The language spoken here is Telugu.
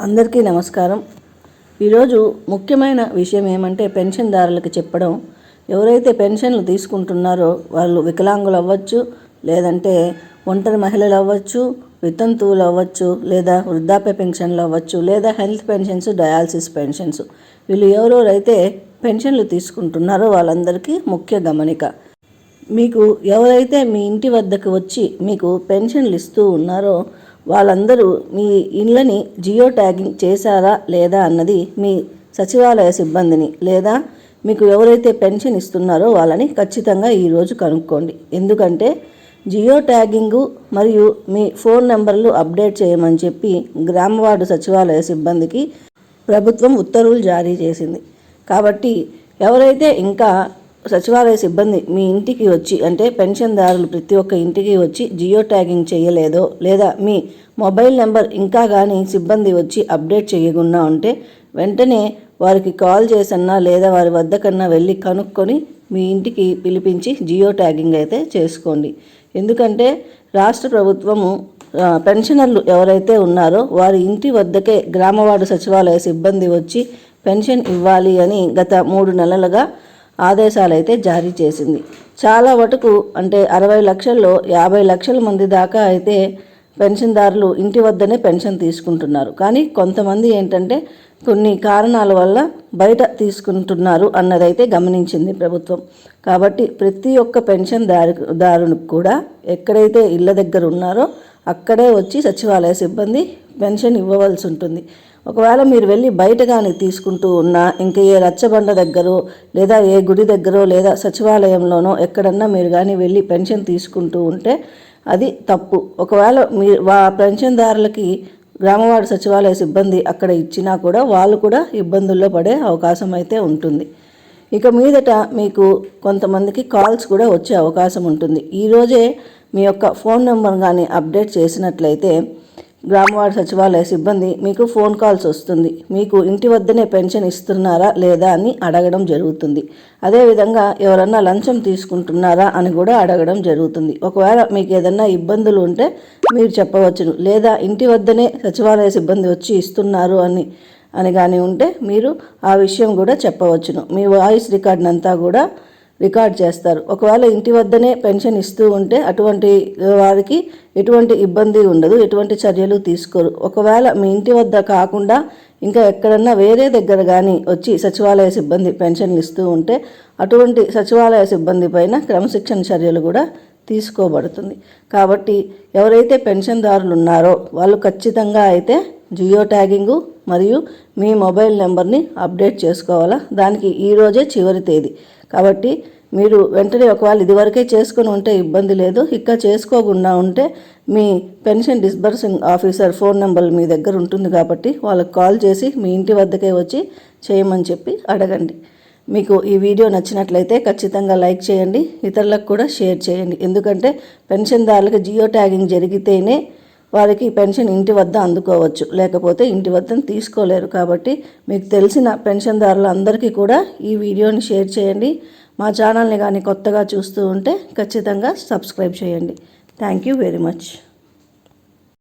అందరికీ నమస్కారం. ఈరోజు ముఖ్యమైన విషయం ఏమంటే పెన్షన్దారులకు చెప్పడం. ఎవరైతే పెన్షన్లు తీసుకుంటున్నారో వాళ్ళు వికలాంగులు అవ్వచ్చు లేదంటే ఒంటరి మహిళలు అవ్వచ్చు వితంతువులు అవ్వచ్చు లేదా వృద్ధాప్య పెన్షన్లు అవ్వచ్చు లేదా హెల్త్ పెన్షన్స్ డయాలసిస్ పెన్షన్స్. వీళ్ళు ఎవరెవరైతే పెన్షన్లు తీసుకుంటున్నారో వాళ్ళందరికీ ముఖ్య గమనిక. మీకు ఎవరైతే మీ ఇంటి వద్దకు వచ్చి మీకు పెన్షన్లు ఇస్తూ ఉన్నారో వాళ్ళందరూ మీ ఇళ్ళని జియో ట్యాగింగ్ చేశారా లేదా అన్నది మీ సచివాలయ సిబ్బందిని లేదా మీకు ఎవరైతే పెన్షన్ ఇస్తున్నారో వాళ్ళని ఖచ్చితంగా ఈరోజు కనుక్కోండి. ఎందుకంటే జియో ట్యాగింగు మరియు మీ ఫోన్ నెంబర్లు అప్డేట్ చేయమని చెప్పి గ్రామ వార్డు సచివాలయ సిబ్బందికి ప్రభుత్వం ఉత్తర్వులు జారీ చేసింది. కాబట్టి ఎవరైతే ఇంకా సచివాలయ సిబ్బంది మీ ఇంటికి వచ్చి అంటే పెన్షన్దారులు ప్రతి ఒక్క ఇంటికి వచ్చి జియో ట్యాగింగ్ చేయలేదో లేదా మీ మొబైల్ నెంబర్ ఇంకా కానీ సిబ్బంది వచ్చి అప్డేట్ చేయకుండా ఉంటే వెంటనే వారికి కాల్ చేసన్నా లేదా వారి వద్ద కన్నా వెళ్ళి కనుక్కొని మీ ఇంటికి పిలిపించి జియో ట్యాగింగ్ అయితే చేసుకోండి. ఎందుకంటే రాష్ట్ర ప్రభుత్వము పెన్షనర్లు ఎవరైతే ఉన్నారో వారి ఇంటి వద్దకే గ్రామవార్డు సచివాలయ సిబ్బంది వచ్చి పెన్షన్ ఇవ్వాలి అని గత మూడు నెలలుగా ఆదేశాలు అయితే జారీ చేసింది. చాలా వరకు అంటే అరవై లక్షల్లో యాభై లక్షల మంది దాకా అయితే పెన్షన్దారులు ఇంటి వద్దనే పెన్షన్ తీసుకుంటున్నారు. కానీ కొంతమంది ఏంటంటే కొన్ని కారణాల వల్ల బయట తీసుకుంటున్నారు అన్నదైతే గమనించింది ప్రభుత్వం. కాబట్టి ప్రతి ఒక్క పెన్షన్ దారు దారునికి కూడా ఎక్కడైతే ఇళ్ళ దగ్గర ఉన్నారో అక్కడే వచ్చి సచివాలయ సిబ్బంది పెన్షన్ ఇవ్వవలసి ఉంటుంది. ఒకవేళ మీరు వెళ్ళి బయట కానీ తీసుకుంటూ ఉన్నా ఇంకా ఏ రచ్చబండ దగ్గరో లేదా ఏ గుడి దగ్గరో లేదా సచివాలయంలోనో ఎక్కడన్నా మీరు కానీ వెళ్ళి పెన్షన్ తీసుకుంటూ ఉంటే అది తప్పు. ఒకవేళ మీ వా పెన్షన్దారులకి గ్రామవాడ సచివాలయ సిబ్బంది అక్కడ ఇచ్చినా కూడా వాళ్ళు కూడా ఇబ్బందుల్లో పడే అవకాశం అయితే ఉంటుంది. ఇక మీదట మీకు కొంతమందికి కాల్స్ కూడా వచ్చే అవకాశం ఉంటుంది. ఈరోజే మీ యొక్క ఫోన్ నెంబర్ కానీ అప్డేట్ చేసినట్లయితే గ్రామవార్డు సచివాలయ సిబ్బంది మీకు ఫోన్ కాల్స్ వస్తుంది. మీకు ఇంటి వద్దనే పెన్షన్ ఇస్తున్నారా లేదా అని అడగడం జరుగుతుంది. అదేవిధంగా ఎవరన్నా లంచం తీసుకుంటున్నారా అని కూడా అడగడం జరుగుతుంది. ఒకవేళ మీకు ఏదన్నా ఇబ్బందులు ఉంటే మీరు చెప్పవచ్చును. లేదా ఇంటి వద్దనే సచివాలయ సిబ్బంది వచ్చి ఇస్తున్నారు అని అని కానీ ఉంటే మీరు ఆ విషయం కూడా చెప్పవచ్చును. మీ వాయిస్ రికార్డ్ అంతా కూడా రికార్డ్ చేస్తారు. ఒకవేళ ఇంటి వద్దనే పెన్షన్ ఇస్తూ ఉంటే అటువంటి వారికి ఎటువంటి ఇబ్బంది ఉండదు ఎటువంటి చర్యలు తీసుకోరు. ఒకవేళ మీ ఇంటి వద్ద కాకుండా ఇంకా ఎక్కడన్నా వేరే దగ్గర కానీ వచ్చి సచివాలయ సిబ్బంది పెన్షన్లు ఇస్తూ ఉంటే అటువంటి సచివాలయ సిబ్బంది పైన క్రమశిక్షణ చర్యలు కూడా తీసుకోబడుతుంది. కాబట్టి ఎవరైతే పెన్షన్దారులు ఉన్నారో వాళ్ళు ఖచ్చితంగా అయితే జియో ట్యాగింగు మరియు మీ మొబైల్ నెంబర్ని అప్డేట్ చేసుకోవాలా? దానికి ఈరోజే చివరి తేదీ. కాబట్టి మీరు వెంటనే ఒకవేళ ఇదివరకే చేసుకుని ఉంటే ఇబ్బంది లేదు. ఇంకా చేసుకోకుండా ఉంటే మీ pension disbursing officer phone number మీ దగ్గర ఉంటుంది కాబట్టి వాళ్ళకి కాల్ చేసి మీ ఇంటి వద్దకే వచ్చి చేయమని చెప్పి అడగండి. మీకు ఈ వీడియో నచ్చినట్లయితే ఖచ్చితంగా లైక్ చేయండి ఇతరులకు కూడా షేర్ చేయండి. ఎందుకంటే పెన్షన్దారులకు జియో ట్యాగింగ్ జరిగితేనే వారికి పెన్షన్ ఇంటి వద్ద అందుకోవచ్చు. లేకపోతే ఇంటి వద్ద తీసుకోలేరు. కాబట్టి మీకు తెలిసిన పెన్షన్దారులు అందరికీ కూడా ఈ వీడియోని షేర్ చేయండి. మా ఛానల్ని కానీ కొత్తగా చూస్తూ ఉంటే ఖచ్చితంగా సబ్స్క్రైబ్ చేయండి. Thank you very much.